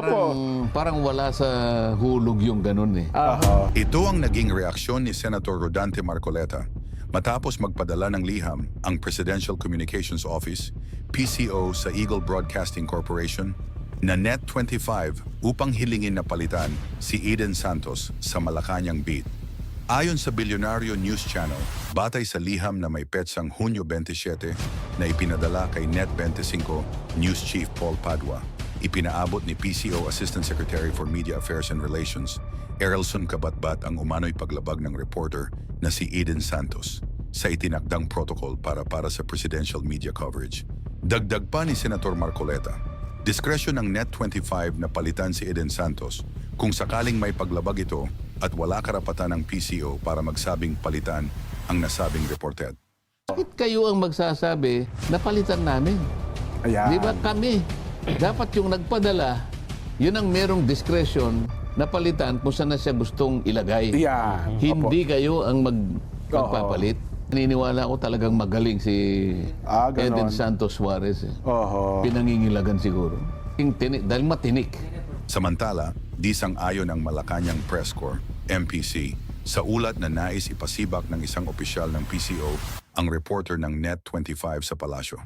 Parang, parang wala sa hulog yung ganun eh. Aha. Ito ang naging reaksyon ni Senator Rodante Marcoleta matapos magpadala ng liham ang Presidential Communications Office, PCO sa Eagle Broadcasting Corporation na Net 25 upang hilingin na palitan si Eden Santos sa Malacanang Beat. Ayon sa Bilyonaryo News Channel, batay sa liham na may petsang Hunyo 27 na ipinadala kay Net 25 News Chief Paul Padua, ipinaabot ni PCO Assistant Secretary for Media Affairs and Relations, Erelson Kabatbat ang umano'y paglabag ng reporter na si Eden Santos sa itinakdang protocol para para sa presidential media coverage. Dagdag pa ni Senator Marcoleta, diskresyon ng Net25 na palitan si Eden Santos kung sakaling may paglabag ito at wala karapatan ng PCO para magsabing palitan ang nasabing reported. Bakit kayo ang magsasabi na palitan namin? Ayan. Di ba kami? Dapat yung nagpadala, yun ang merong discretion na palitan kung saan na siya gustong ilagay. Yan. Hindi kayo ang mag, magpapalit. Naniniwala ko talagang magaling si Ah, ganon. Eden Santos Suarez. Eh. Oho. Pinangingilagan siguro. Yung tini- dahil matinik. Samantala, di sang-ayon ang Malacanang Press Corps, MPC, sa ulat na nais ipasibak ng isang opisyal ng PCO ang reporter ng Net25 sa palasyo.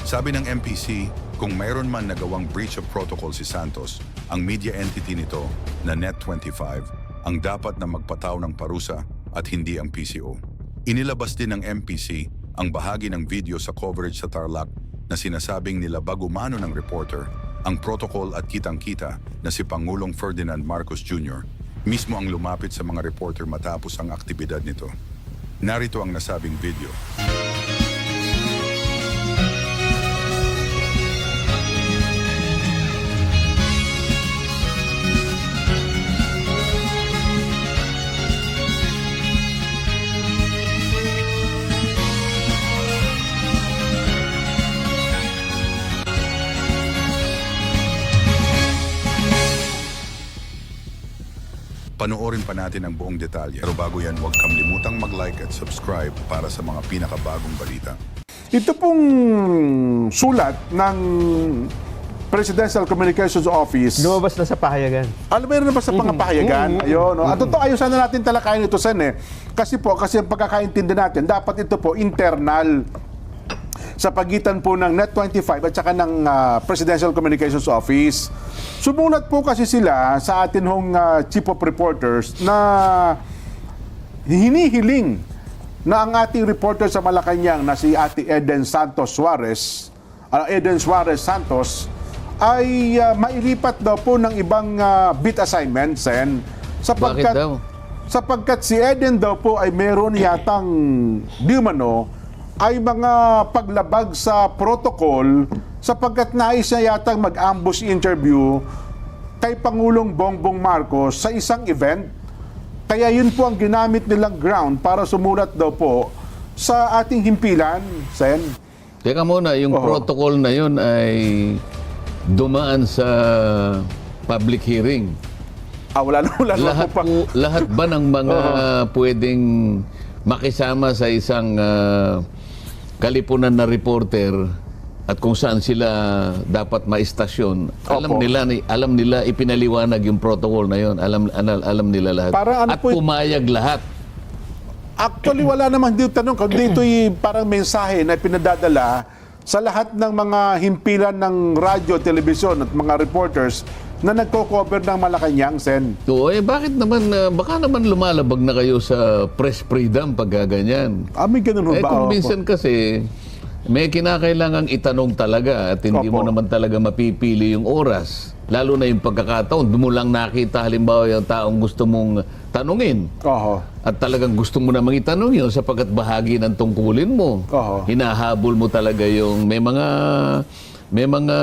Sabi ng MPC, kung mayroon man nagawang breach of protocol si Santos, ang media entity nito na Net25 ang dapat na magpataw ng parusa at hindi ang PCO. Inilabas din ng MPC ang bahagi ng video sa coverage sa Tarlac na sinasabing nilabag umano ng reporter ang protocol at kitang-kita na si Pangulong Ferdinand Marcos Jr. mismo ang lumapit sa mga reporter matapos ang aktibidad nito. Narito ang nasabing video. Panoorin pa natin ang buong detalye. Pero bago yan, huwag kang limutang mag-like at subscribe para sa mga pinakabagong balita. Ito pong sulat ng Presidential Communications Office. Lumabas na sa pahayagan. Alam mo na ba sa pangapahayagan? Ayun. No? At ito, ayun sana natin talakayin ito, Sen. Eh. Kasi po, kasi ang pagkakaintindi natin, dapat ito po internal sa pagitan po ng Net25 at saka ng ah, Presidential Communications Office. Sumulat po kasi sila sa atin hong ah, Chief of Reporters na hinihiling na ang ating reporter sa Malacanang na si Ate Eden Santos Suarez, ah, Eden Suarez Santos, ay ah, mailipat daw po ng ibang ah, beat assignment, Sen. Sapagkat? Sapagkat si Eden daw po ay meron yatang di umano ay mga paglabag sa protocol sapagkat nais niya yatang mag-ambush interview kay Pangulong Bongbong Marcos sa isang event. Kaya yun po ang ginamit nilang ground para sumulat daw po sa ating himpilan, Sen. Teka muna, yung Oo. protocol na yun ay dumaan sa public hearing. Ah, wala na, wala na Lahat, po pa. po, lahat ba ng mga pwedeng makisama sa isang ah, kalipunan na reporter at kung saan sila dapat maistasyon, alam Opo. nila ni alam nila ipinaliwanag yung protocol na yun. Alam alam, alam nila lahat. Parang ano at po y- pumayag lahat. Actually, wala namang dito tanong. Kundi ito'y parang mensahe na pinadadala sa lahat ng mga himpilan ng radyo, telebisyon at mga reporters na nagko-cover ng Malacanang, Sen. So, eh bakit naman ah, baka naman lumalabag na kayo sa press freedom pag ganyan? Ah, may ganun Eh ba? kung Opo. minsan kasi may kinakailangang itanong talaga at hindi mo Opo. naman talaga mapipili yung oras. Lalo na yung pagkakataon, doon mo lang nakita halimbawa yung taong gusto mong tanungin. Oho. At talagang gusto mo namang itanong yun sapagkat bahagi ng tungkulin mo. Oo. Hinahabol mo talaga yung may mga may mga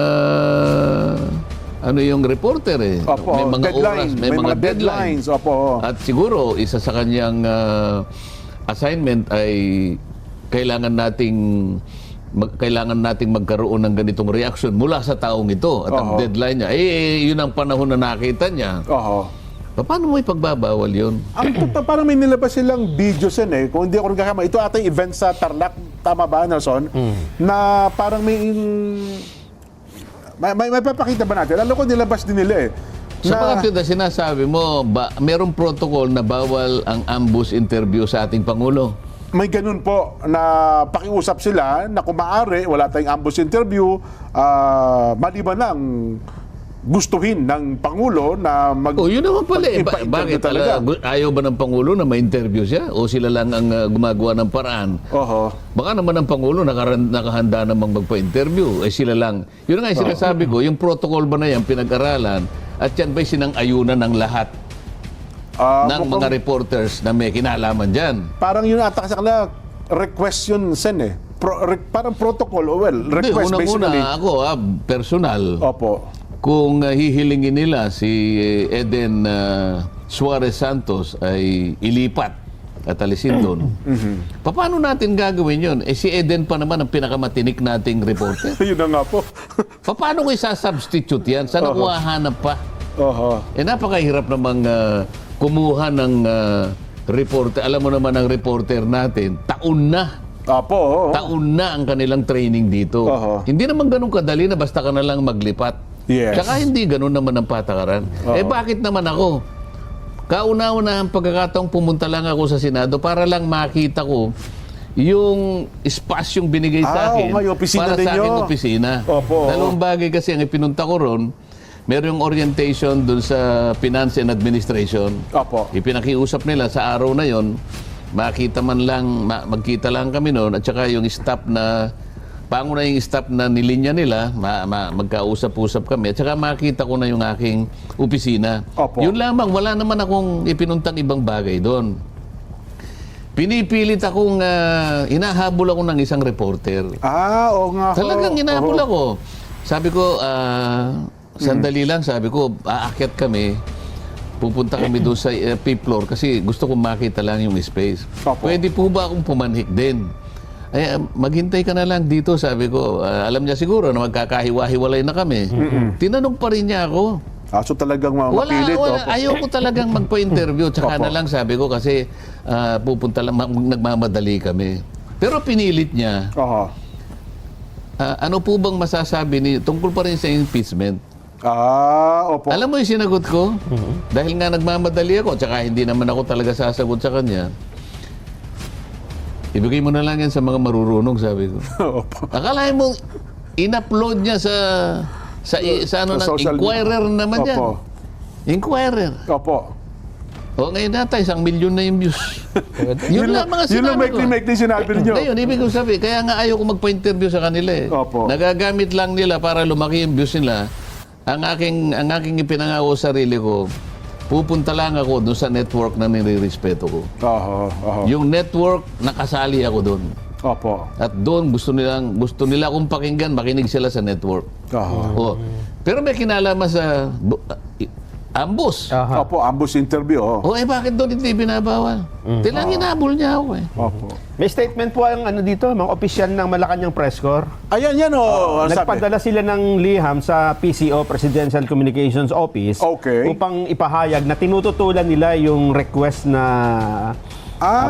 ano yung reporter eh. Opo, may mga deadline. oras, may, mga, deadlines. Opo. At siguro isa sa kanyang ah, assignment ay kailangan nating mag- kailangan nating magkaroon ng ganitong reaction mula sa taong ito at ang Oo. deadline niya eh, eh, yun ang panahon na nakita niya. Oho. Paano mo ipagbabawal yun? Ang totoo, parang may nilabas silang video, Sen, eh. Kung hindi ako nagkakama. Ito ata yung event sa Tarlac. Tama ba, Nelson? Na parang may... may, may, may papakita ba natin? Alam ko nilabas din nila eh. Sa mga tiyuda, sinasabi mo, ba, merong protocol na bawal ang ambush interview sa ating Pangulo. may ganun po na pakiusap sila na kung maaari, wala tayong ambush interview, ah, maliban lang gustuhin ng Pangulo na mag... Oh, yun naman pala eh. Ba- bakit talaga. talaga? Ayaw ba ng Pangulo na ma-interview siya? O sila lang ang uh, gumagawa ng paraan? Oho. Baka naman ang Pangulo nakaran- nakahanda namang magpa-interview. Eh sila lang. Yun nga yung sinasabi ko, yung protocol ba na yan pinag-aralan at yan ba'y sinang-ayunan ng lahat Ah, ng mukhang- mga reporters na may kinalaman dyan? Parang yun ata kasi kanila request yun, Sen eh. Pro- re- parang protocol, oh, well, Hindi, request basically. unang-una ako, ah, personal, Opo. Kung uh, hihilingin nila si eh, Eden uh, Suarez Santos ay ilipat at alisin doon. Mm-hmm. Paano natin gagawin yun? Eh si Eden pa naman ang pinakamatinik nating reporter. yun na nga po. Paano ko isa-substitute yan? Saan ako hahanap pa? Oho. Eh napakahirap namang ah, kumuha ng ah, reporter. Alam mo naman ang reporter natin, taon na. Apo, oo. Taon na ang kanilang training dito. Oho. Hindi naman ganun kadali na basta ka na lang maglipat. Yes. Tsaka hindi ganun naman ang patakaran. Eh bakit naman ako? Kauna-una ang pagkakataong pumunta lang ako sa Senado para lang makita ko yung espasyong binigay sa Ah, akin oo nga, yung opisina para sa ninyo. akin opisina. Opo, oo. Dalawang bagay kasi ang ipinunta ko ron, meron yung orientation dun sa Finance and Administration. Opo. Ipinakiusap nila sa araw na yon, makita man lang, ma- magkita lang kami noon at saka yung staff na pango na yung staff na nilinya nila, ma- ma- magkausap-usap kami at saka makita ko na yung aking opisina. Opo. Yun lamang, wala naman akong ipinuntang ibang bagay doon. Pinipilit akong, ah, hinahabol ako ng isang reporter. Ah, oo nga. Talagang hinahabol Oo. ako. Sabi ko, ah, sandali lang, sabi ko, aakyat kami. Pupunta kami doon sa uh, fifth floor kasi gusto kong makita lang yung space. Opo. Pwede po ba akong pumanhik din? Ay, ah, maghintay ka na lang dito, sabi ko. Ah, alam niya siguro na magkakahiwa-hiwalay na kami. Tinanong pa rin niya ako. Ah, so talagang ma- Wala, mapilit. wala. opo. Ayaw ko talagang magpa-interview. Tsaka na lang sabi ko kasi ah, pupunta lang, ma- nagmamadali kami. Pero pinilit niya. Oho. Ah, ano po bang masasabi ni tungkol pa rin sa impeachment? Ah, opo. Alam mo yung sinagot ko? Dahil nga nagmamadali ako, tsaka hindi naman ako talaga sasagot sa kanya. Ibigay mo na lang yan sa mga marurunong, sabi ko. opo. Akalain mo, in-upload niya sa sa, sa ano Sa ng Inquirer naman yan. Opo. Inquirer. Opo. O ngayon nata, isang milyon na yung views. yun, lang mga Yun lang sinabi maikli-maikli sinabi ninyo. Ngayon, ibig ko sabi, kaya nga ayaw ko magpa-interview sa kanila eh. Opo. Nagagamit lang nila para lumaki yung views nila. Ang aking, ang aking ipinangako sa sarili ko, pupunta lang ako doon sa network na nilirespeto ko. Oho. Yung network, nakasali ako doon. Opo. At doon, gusto nilang, gusto nila akong pakinggan, makinig sila sa network. Oho. Oh. Pero may kinalaman sa ambus. Aha. Opo, ambush interview. Oh. O eh, bakit doon hindi binabawal? Tilang hinabol niya ako eh. Opo. May statement po ang ano dito, mga opisyal ng Malacanang Press Corps. Ayan, yan oh. sabi. Nagpadala sila ng liham sa PCO, Presidential Communications Office, Okay. upang ipahayag na tinututulan nila yung request na Ah. ah,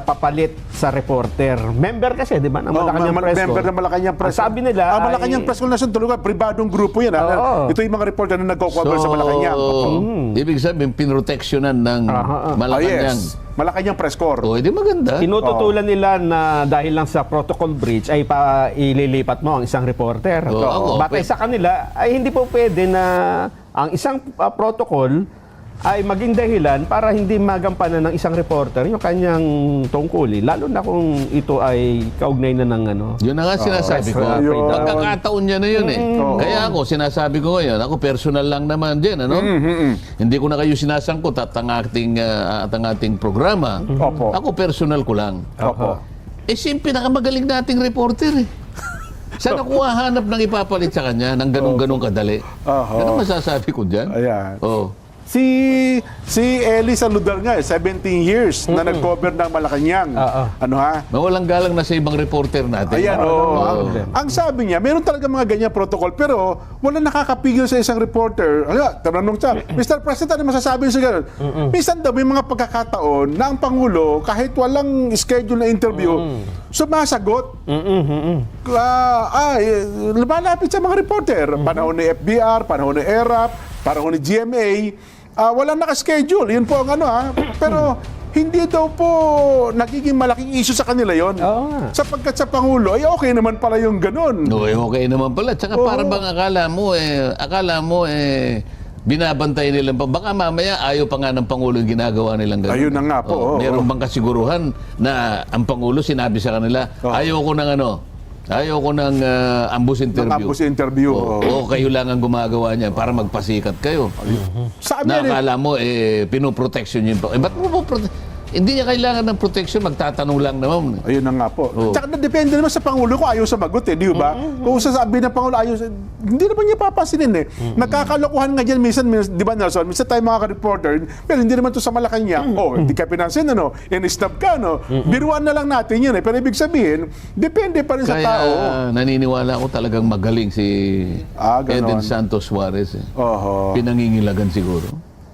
pagpapalit sa reporter. Member kasi, di ba, ng Oh, Malacanang ma- Press member ng Malacanang Press. Ang sabi nila Ah, Malacanang ay- Press Corps Nation Tulugan, pribadong grupo yan. ah. Oo. Ito yung mga reporter na nagko-cover sa Malacanang. Opo. ibig sabihin, pinroteksyonan ng. Ah, Malacanang. yes. Malacanang Press Corps. O, edi maganda. Tinututulan nila na dahil lang sa protocol breach ay pa ililipat mo ang isang reporter. Oo, ako, Batay pwede. sa kanila ay hindi po pwede na ang isang ah, protocol ay maging dahilan para hindi magampanan ng isang reporter yung kanyang tungkulin. Lalo na kung ito ay kaugnay na ng ano. Yun na nga sinasabi ko. Press. Pagkakataon niya na yun eh. Oo. Kaya ako, sinasabi ko ngayon, ako personal lang naman din, ano? Hindi ko na kayo sinasangkot at ang ating, ah, at ang ating programa. Opo. Ako personal ko lang. Opo. Eh, siya yung pinakamagaling nating reporter eh. Saan ako hahanap ng ipapalit sa kanya ng ganun-ganun kadali? Oho. Ano masasabi ko dyan? Ayan. Oh. Si si Eli Saludar nga, eh, 17 years na nag-cover ng Malacanang. Oo. Ano ha? Mawalang galang na sa ibang reporter natin. Ayan, oh. Ang, problema. ang sabi niya, meron talaga mga ganyan protocol, pero wala nakakapigil sa isang reporter. Ano, tanong siya, Mr. President, ano masasabi niyo sa ganun? Minsan daw, may mga pagkakataon na ang Pangulo, kahit walang schedule na interview, sumasagot. Ah, ay, lumalapit sa mga reporter. Panahon ni FBR, panahon ni ERAP, panahon ni GMA. Ah, walang nakaschedule. Yun po ang ano ha. Pero hindi daw po nagiging malaking issue sa kanila yon. Oo. Sapagkat sa Pangulo, ay okay naman pala yung ganun. No, eh, okay naman pala. Tsaka Oo. para bang akala mo eh, akala mo eh, binabantay nila pa. Baka mamaya ayaw pa nga ng Pangulo yung ginagawa nilang ganun. Ayun na nga po, Oo, oo, meron bang kasiguruhan na ang Pangulo sinabi sa kanila, Oo. ayaw ko ng ano, ayaw ko ng ah, ambush interview. ambush interview, Oo, oo. oo, kayo lang ang gumagawa niya para magpasikat kayo. Sa Na Amerika, akala mo, eh, pinoprotection yun pa. Eh, ba't mo po Hindi niya kailangan ng protection, magtatanong lang naman. Ayun na nga po. Oo. Tsaka na depende naman sa Pangulo kung ayaw sumagot eh, di ba? Kung sasabi ng Pangulo ayaw, hindi naman niya papansinin eh. Nagkakalokohan nga dyan minsan, minsan, di ba Nelson, minsan tayo mga ka-reporter, pero hindi naman to sa Malacanang, oh, hindi ka pinansin, ano, in-snub ka, no? Biruan na lang natin yun eh. Pero ibig sabihin, depende pa rin sa Kaya tao. naniniwala ako talagang magaling si Ah, ganon. Eden Santos Suarez. Eh. Oho. Pinangingilagan siguro.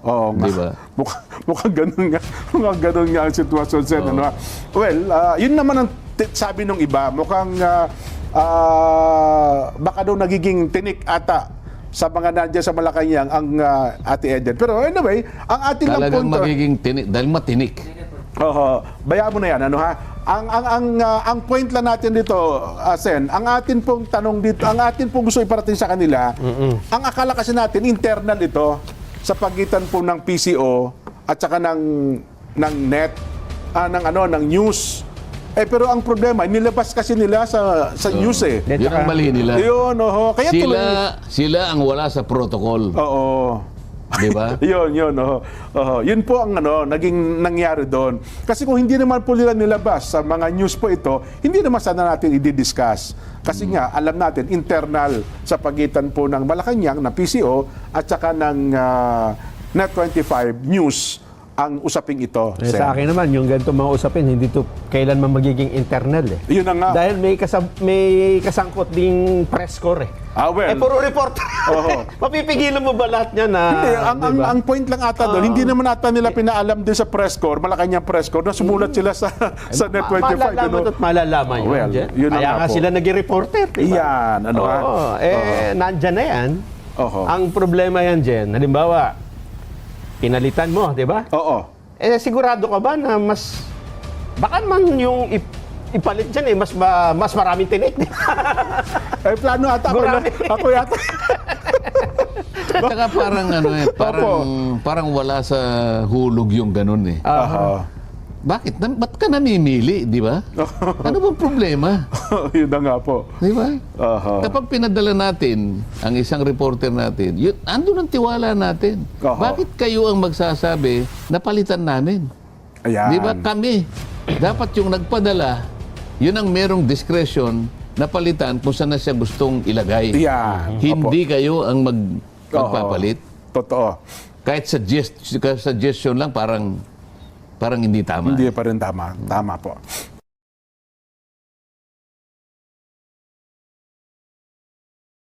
Oo nga. Di ba? Mukha, mukhang ganun nga. Mukhang ganun nga ang sitwasyon sa ano. Well, ah, yun naman ang sabi ng iba. Mukhang ah, ah, baka daw nagiging tinik ata sa mga nandiyan sa Malacanang ang ah, Ate Eden. Pero anyway, ang ating lang Talagang punto... magiging tinik, dahil matinik. Oo. Bayaan mo na yan, ano ha? Ang ang ang ah, ang point lang natin dito, ah, Sen, ang atin pong tanong dito, ang atin pong gusto iparating sa kanila, ang akala kasi natin internal ito sa pagitan po ng PCO at saka ng ng net ah, ng ano ng news. Eh pero ang problema, nilabas kasi nila sa sa news eh. Yun ang mali nila. Yun, oho. Kaya tuloy. Sila, sila ang wala sa protocol. Oo. Di ba? yun, yun. Oh. Oh, yun po ang ano, naging nangyari doon. Kasi kung hindi naman po nila nilabas sa mga news po ito, hindi naman sana natin i-discuss. Kasi nga, alam natin, internal sa pagitan po ng Malacanang, na PCO, at saka ng ah, Net25 News ang usaping ito. Eh, sa akin naman, yung ganito mga usapin, hindi to kailanman magiging internal eh. Yun na nga. Dahil may, kasam, may kasangkot ding press corps eh. Ah, well. eh, puro reporter. Oo. Mapipigilan mo ba lahat niya na... Hindi, ang, ang, diba? ang point lang ata doon, hindi naman ata nila pinaalam din sa press corps, Malacanang press corps, na sumulat sila sa, sa Ma- Net25. malalaman ano? at malalaman yun. Well, yun na Kaya nga po. sila naging reporter. Diba? Yan, ano ha? Oo, eh, nandyan na yan. Oho. Ang problema yan, Jen, halimbawa, pinalitan mo, di ba? Oo. Eh, sigurado ka ba na mas... Baka man yung ip- ipalit dyan eh, mas, ma- mas maraming tinik. Eh, plano ata ako, Marami. ako yata. At saka parang ano eh, parang, parang wala sa hulog yung ganun eh. Aha. Bakit? Na, ba't ka namimili, di ba? ano bang problema? Yun na nga po. Di ba? Aha. Kapag pinadala natin ang isang reporter natin, yun, andun ang tiwala natin. Oho. Bakit kayo ang magsasabi na palitan namin? Ayan. Di ba kami? Dapat yung nagpadala, yun ang merong discretion na palitan kung saan na siya gustong ilagay. Yan. Hindi kayo ang mag, magpapalit. Totoo. Kahit suggest, suggestion lang, parang parang hindi tama. Hindi pa rin tama. Tama po.